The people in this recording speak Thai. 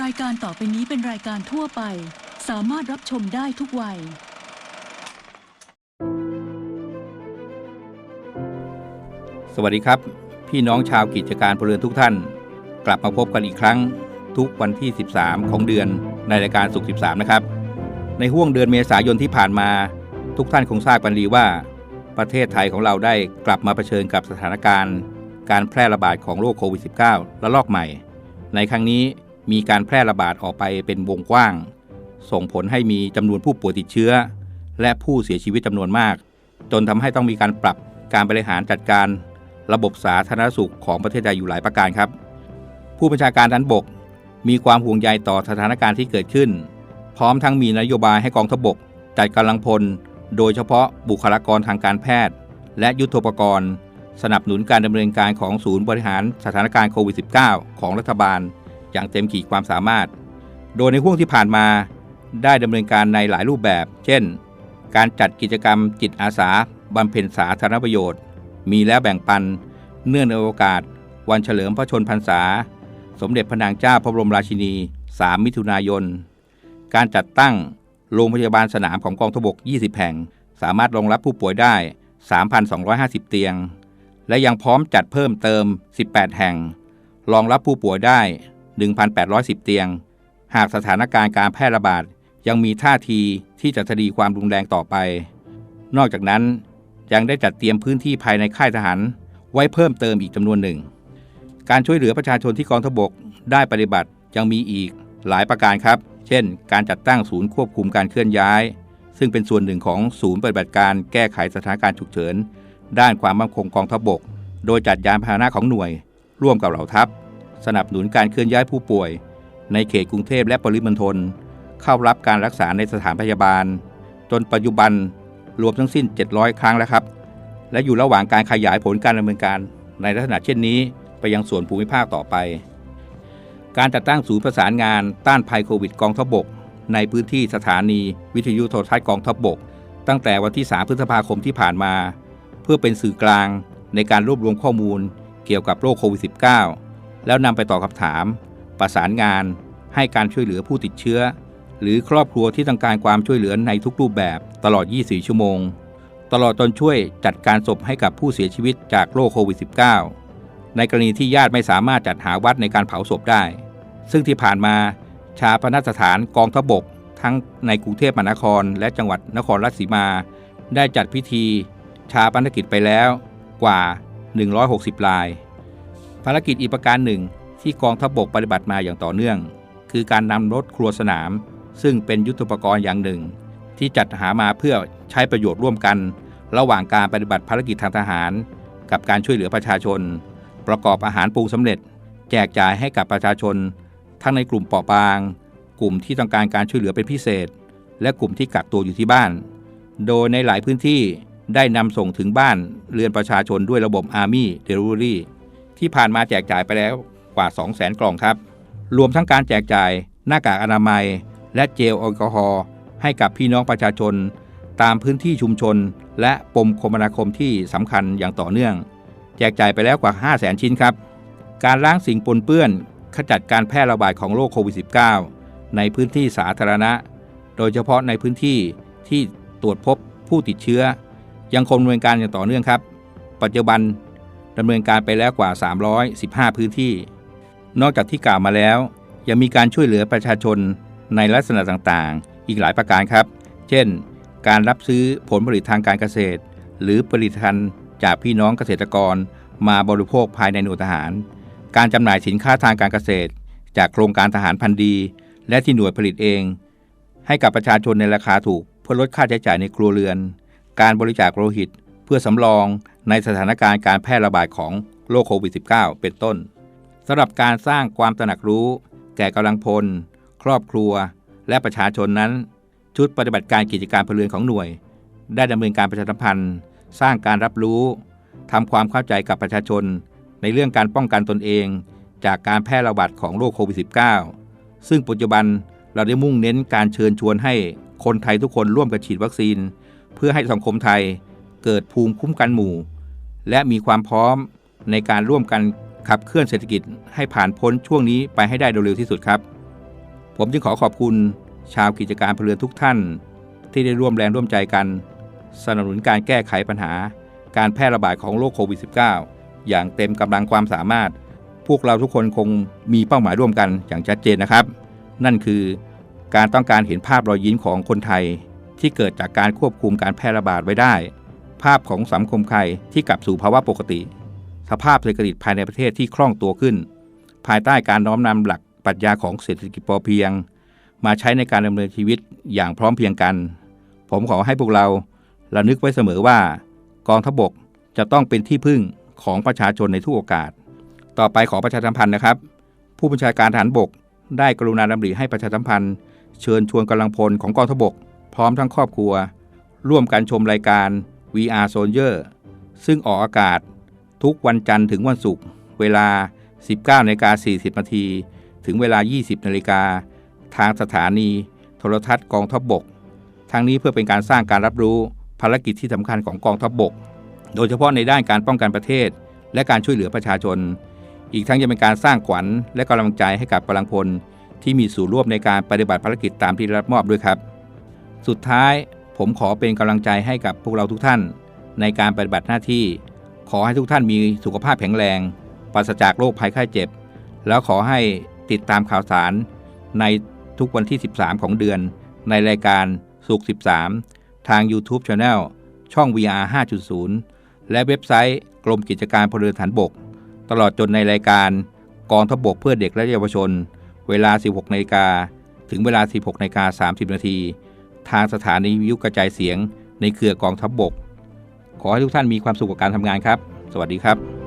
รายการต่อไปนี้เป็นรายการทั่วไป สามารถรับชมได้ทุกวัย สวัสดีครับ พี่น้องชาวกิจการพลเรือนทุกท่าน กลับมาพบกันอีกครั้งทุกวันที่ 13 ของเดือนในรายการสุข 13 นะครับ ในห่วงเดือนเมษายนที่ผ่านมา ทุกท่านคงทราบกันดีว่า ประเทศไทยของเราได้กลับมาเผชิญกับสถานการณ์ การแพร่ระบาดของโรคโควิด -19 ระลอกใหม่ ในครั้งนี้ มีการแพร่ระบาดออกไปเป็นวงกว้าง ส่งผลให้มีจำนวนผู้ป่วยติดเชื้อ และผู้เสียชีวิตจำนวนมาก จนทำให้ต้องมีการปรับการบริหารจัดการ ระบบสาธารณสุขของประเทศไทยอยู่หลายประการครับ ผู้บัญชาการทหารบก มีความห่วงใยต่อสถานการณ์ที่เกิดขึ้น พร้อมทั้งมีนโยบายให้กองทพบก จัดกำลังพล โดยเฉพาะบุคลากรทางการแพทย์ และยุทธปกรณ์ สนับสนุนการดำเนินการของศูนย์บริหารสถานการณ์โควิด -19 ของรัฐบาล อย่างเต็มขีดความสามารถ โดยในห่วงที่ผ่านมาได้ดำเนินการในหลายรูปแบบ เช่น การจัดกิจกรรมจิตอาสาบำเพ็ญสาธารณประโยชน์ มีแล้วแบ่งปัน เนื่องในโอกาส วันเฉลิมพระชนพรรษา สมเด็จพระนางเจ้าพระบรมราชินี 3 มิถุนายน การจัดตั้งโรงพยาบาลสนามของกองทบก 20 แห่ง สามารถรองรับผู้ป่วยได้ 3,250 เตียง และยังพร้อมจัดเพิ่มเติม 18 แห่ง รองรับผู้ป่วยได้ 1,810 เตียง หากสถานการณ์การแพร่ระบาดยังมีท่าทีที่จะทดีความรุนแรงต่อไป นอกจากนั้นยังได้จัดเตรียมพื้นที่ภายในค่ายทหารไว้เพิ่มเติมอีกจำนวนหนึ่ง การช่วยเหลือประชาชนที่กองทบกได้ปฏิบัติยังมีอีกหลายประการครับ เช่น การจัดตั้งศูนย์ควบคุมการเคลื่อนย้าย ซึ่งเป็นส่วนหนึ่งของศูนย์ปฏิบัติการแก้ไขสถานการณ์ฉุกเฉิน ด้านความมั่นคงกองทบก โดยจัดยานพาหนะของหน่วย ร่วมกับเหล่าทัพ สนับสนุนการเคลื่อนย้ายผู้ป่วย ในเขตกรุงเทพและปริมณฑลเข้ารับการรักษาในสถานพยาบาล จนปัจจุบันรวมทั้งสิ้น 700 ครั้งแล้วครับ และอยู่ระหว่างการขยายผลการดำเนินการ ในลักษณะเช่นนี้ไปยังส่วนภูมิภาคต่อไป การจัดตั้งศูนย์ประสานงานต้านภัยโควิดกองทัพบก ในพื้นที่สถานี วิทยุโทรทัศน์กองทัพบก ตั้งแต่วันที่ 3 พฤษภาคมที่ผ่านมา เพื่อเป็นสื่อกลางในการรวบรวมข้อมูลเกี่ยวกับโรคโควิด -19 แล้วนำไปตอบคำถาม ประสานงาน ให้การช่วยเหลือผู้ติดเชื้อ หรือครอบครัวที่ต้องการความช่วยเหลือในทุกรูปแบบตลอด 24 ชั่วโมง ตลอดจนช่วยจัดการศพให้กับผู้เสียชีวิตจากโรคโควิด -19 ในกรณีที่ญาติไม่สามารถจัดหาวัดในการเผาศพได้ ซึ่งที่ผ่านมาชาปนสถานกองทบก ทั้งในกรุงเทพมหานคร และจังหวัดนครราชสีมา ได้จัดพิธี ชาปนกิจไปแล้วกว่า 160ราย ภารกิจอีกประการหนึ่งที่กองทัพบกปฏิบัติมาอย่างต่อเนื่อง คือการนำรถครัวสนาม ซึ่งเป็นยุทธปกรณ์อย่างหนึ่ง ที่จัดหามาเพื่อใช้ประโยชน์ร่วมกัน ระหว่างการปฏิบัติภารกิจทางทหาร กับการช่วยเหลือประชาชน ประกอบอาหารปรุงสำเร็จ แจกจ่ายให้กับประชาชน ทั้งในกลุ่มเปราะบาง กลุ่มที่ต้องการการช่วยเหลือเป็นพิเศษ และกลุ่มที่กักตัวอยู่ที่บ้าน โดยในหลายพื้นที่ได้นำส่งถึงบ้านเรือนประชาชนด้วยระบบ Army Delivery ที่ผ่านมาแจกจ่ายไปแล้วกว่า 200,000 กล่องครับ รวมทั้งการแจกจ่ายหน้ากากอนามัย และเจลแอลกอฮอล์ให้กับพี่น้องประชาชน ตามพื้นที่ชุมชน และปมคมนาคมที่สำคัญอย่างต่อเนื่อง แจกจ่ายไปแล้วกว่า 500,000 ชิ้นครับ การล้างสิ่งปนเปื้อนขจัดการแพร่ระบาดของโรคโควิด -19 ในพื้นที่สาธารณะ โดยเฉพาะในพื้นที่ที่ตรวจพบผู้ติดเชื้อ ยังคงดำเนินการอย่างต่อเนื่องครับ ปัจจุบัน ดำเนินการไปแล้วกว่า 315 พื้นที่ นอกจากที่กล่าวมาแล้ว ยังมีการช่วยเหลือประชาชนในลักษณะต่างๆ อีกหลายประการครับ เช่น การรับซื้อผลผลิตทางการเกษตร หรือผลิตภัณฑ์จากพี่น้องเกษตรกร มาบริโภคภายในหน่วยทหาร การจำหน่ายสินค้าทางการเกษตร จากโครงการทหารพันธีและที่หน่วยผลิตเอง ให้กับประชาชนในราคาถูกเพื่อลดค่าใช้จ่ายในครัวเรือน การบริจาคโลหิต เพื่อสำรอง ในสถานการณ์การแพร่ระบาดของโรคโควิด -19 เป็นต้นสำหรับการสร้างความตระหนักรู้ แก่กำลังพล ครอบครัว และประชาชนนั้น ชุดปฏิบัติการกิจการพลเรือนของหน่วย ได้ดำเนินการประชาสัมพันธ์ สร้างการรับรู้ทำความเข้าใจกับประชาชน ในเรื่องการป้องกันตนเอง จากการแพร่ระบาดของโรคโควิด -19 ซึ่งปัจจุบันเราได้มุ่งเน้นการเชิญชวนให้คนไทยทุกคนร่วมกันฉีดวัคซีน เพื่อให้สังคมไทยเกิดภูมิคุ้มกันหมู่ และมีความพร้อมในการร่วมกันขับเคลื่อนเศรษฐกิจให้ผ่านพ้นช่วงนี้ไปให้ได้โดยเร็วที่สุดครับ ผมจึงขอขอบคุณชาวกิจการพลเรือนทุกท่าน ที่ได้ร่วมแรงร่วมใจกัน สนับสนุนการแก้ไขปัญหา การแพร่ระบาดของโรคโควิด -19 อย่างเต็มกำลังความสามารถ พวกเราทุกคนคงมีเป้าหมายร่วมกันอย่างชัดเจนนะครับ นั่นคือการต้องการเห็นภาพรอยยิ้มของคนไทย ที่เกิดจากการควบคุมการแพร่ระบาดไว้ได้ ภาพของสังคมไทยที่กลับสู่ภาวะปกติ สภาพเศรษฐกิจภายในประเทศที่คล่องตัวขึ้น ภายใต้การน้อมนำหลักปรัชญาของเศรษฐกิจพอเพียง มาใช้ในการดำเนินชีวิตอย่างพร้อมเพรียงกัน ผมขอให้พวกเราระลึกไว้เสมอว่า กองทพบกจะต้องเป็นที่พึ่งของประชาชนในทุกโอกาส ต่อไปขอประชาสัมพันธ์นะครับ ผู้บัญชาการทหารบก ได้กรุณาดำริให้ประชาสัมพันธ์ เชิญชวนกำลังพลของกองทพบก พร้อมทั้งครอบครัว ร่วมกันชมรายการ VR Soldier ซึ่งออกอากาศทุกวันจันทร์ถึงวันศุกร์เวลา 19นาฬิกา40นาทีถึงเวลา 20นาฬิกาทางสถานี โทรทัศน์กองทัพบบก ทั้งนี้เพื่อเป็นการสร้างการรับรู้ภารกิจที่สำคัญของกองทัพบบก โดยเฉพาะในด้านการป้องกันประเทศ และการช่วยเหลือประชาชน อีกทั้งยังเป็นการสร้างขวัญและกำลังใจให้กับกำลังพลที่มีส่วนร่วมในการปฏิบัติภารกิจตามที่รับมอบด้วยครับ สุดท้าย ผมขอเป็นกำลังใจให้กับพวกเราทุกท่าน ในการปฏิบัติหน้าที่ ขอให้ทุกท่านมีสุขภาพแข็งแรงปราศจากโรคภัยไข้เจ็บ แล้วขอให้ติดตามข่าวสาร ในทุกวันที่ 13 ของเดือน ในรายการสุข 13 ทาง YouTube Channel ช่อง VR 5.0 และเว็บไซต์กรมกิจการพลเรือนฐานบก ตลอดจนในรายการกองทบกเพื่อเด็กและเยาวชน เวลา 16นาฬิกาถึงเวลา 16นาฬิกา30นาที ทางสถานีวิทยุกระจายเสียง ในเครือกองทัพบบก ขอให้ทุกท่านมีความสุขกับการทำงานครับ สวัสดีครับ